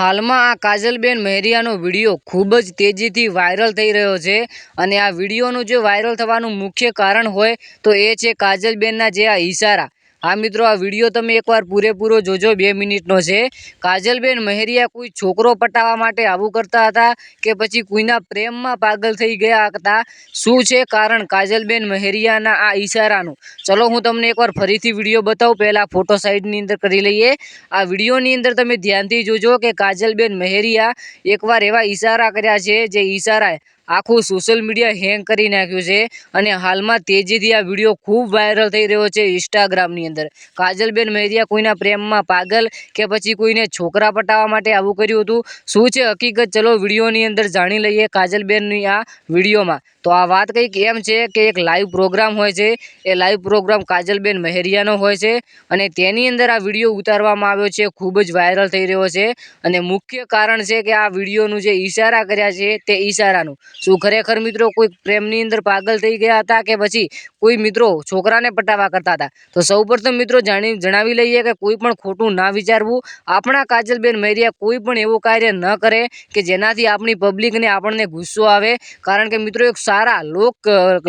હાલમાં આ કાજલબેન મહેરિયાનો વીડિયો ખૂબ જ તેજીથી વાયરલ થઈ રહ્યો છે અને આ વિડીયોનું જે વાયરલ થવાનું મુખ્ય કારણ હોય તો એ છે કાજલબેનના જે આ ઈશારા. હા મિત્રો, આ વીડિયો તમે એકવાર પૂરેપૂરો જોજો, બે મિનિટનો છે. કાજલબેન મહેરિયા કોઈ છોકરો પટાવવા માટે આવું કરતા હતા કે પછી કોઈના પ્રેમમાં પાગલ થઈ ગયા હતા? શું છે કારણ કાજલબેન મહેરિયાના આ ઈશારાનું? ચલો, હું તમને એકવાર ફરીથી વીડિયો બતાવું. પહેલાં ફોટો સાઈડની અંદર કરી લઈએ. આ વિડીયોની અંદર તમે ધ્યાનથી જોજો કે કાજલબેન મહેરિયા એકવાર એવા ઈશારા કર્યા છે, જે ઈશારા આખું સોશિયલ મીડિયા હેંગ કરી નાખ્યું છે. અને હાલમાં તેજીથી આ વીડિયો ખૂબ વાયરલ થઈ રહ્યો છે ઇન્સ્ટાગ્રામની અંદર. કાજલબેન મહેરિયા કોઈના પ્રેમમાં પાગલ કે પછી કોઈને છોકરા પટાવવા માટે આવું કર્યું હતું? શું છે હકીકત? ચલો વિડીયોની અંદર જાણી લઈએ કાજલબેનની આ વિડીયોમાં તો આ વાત કંઈક એમ છે કે એક લાઈવ પ્રોગ્રામ હોય છે. એ લાઈવ પ્રોગ્રામ કાજલબેન મહેરિયાનો હોય છે. અને તેની અંદર આ વીડિયો ઉતારવામાં આવ્યો છે. ખૂબ જ વાયરલ થઈ રહ્યો છે. અને મુખ્ય કારણ છે કે આ વિડીયોનું જે ઈશારા કર્યા છે તે ઈશારાનું. શું ખરેખર મિત્રો કોઈ પ્રેમની અંદર પાગલ થઈ ગયા હતા કે પછી કોઈ મિત્રો છોકરાને પટાવવા કરતા હતા? તો સૌપ્રથમ મિત્રો જાણી, જણાવી લઈએ કે કોઈ પણ ખોટું ના વિચારવું, આપણા કાજલબેન મહેરિયા કોઈ પણ એવું કાર્ય ન કરે કે જેનાથી આપણી પબ્લિકને આપણને ગુસ્સો આવે. કારણ કે મિત્રો એક સારા લોક,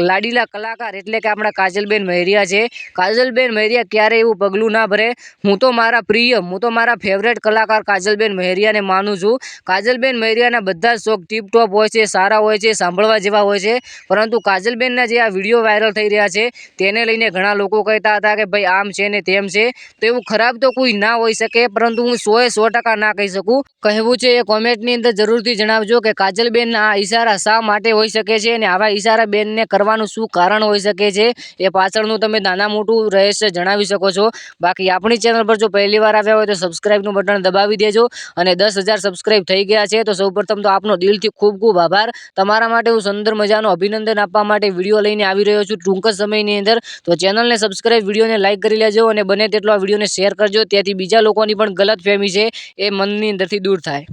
લાડીલા કલાકાર એટલે કે આપણા કાજલબેન મહેરિયા છે. કાજલબેન મહેરિયા ક્યારે એવું પગલું ના ભરે? હું તો મારા પ્રિય, હું તો મારા ફેવરેટ કલાકાર કાજલબેન મહેરિયાને માનું છું. કાજલબેન મહેરિયાના બધા શોખ ટીપટોપ હોય છે, સારા હોય છે, સાંભળવા જેવા હોય છે. પરંતુ કાજલબેનના જે આ વીડિયો વાયરલ થઈ રહ્યા છે, તેને લઈને ઘણા લોકો કહેતા હતા કે ભાઈ આમ છે ને તેમ છે. તો એવું ખરાબ તો કોઈ ના હોઈ શકે, પરંતુ હું સોએ સો ના કહી શકું. કહેવું છે એ કોમેન્ટની અંદર જરૂરથી જણાવજો કે કાજલબેનના આ ઇશારા શા માટે હોઈ શકે છે અને આવા ઇશારા બેનને કરવાનું શું કારણ હોઈ શકે છે, એ પાછળનું તમે નાના મોટું રહસ્ય જણાવી શકો છો. બાકી આપણી ચેનલ પર જો પહેલી વાર આવ્યા હોય તો સબસ્ક્રાઇબનું બટન દબાવી દેજો અને દસ હજાર સબસ્ક્રાઇબ થઈ ગયા છે, તો સૌપ્રથમ તો આપનો દિલથી ખૂબ ખૂબ આભાર. તમારા માટે હું સુંદર મજાનું અભિનંદન આપવા માટે વીડિયો લઈને આવી રહ્યો છું ટૂંક સમયની અંદર. તો ચેનલને સબસ્ક્રાઈબ વિડીયોને લાઇક કરી લેજો અને બને તેટલો આ વિડીયોને શેર કરજો. તેથી બીજા લોકોની પણ ગલત ફેમી છે એ મનની અંદરથી દૂર થાય.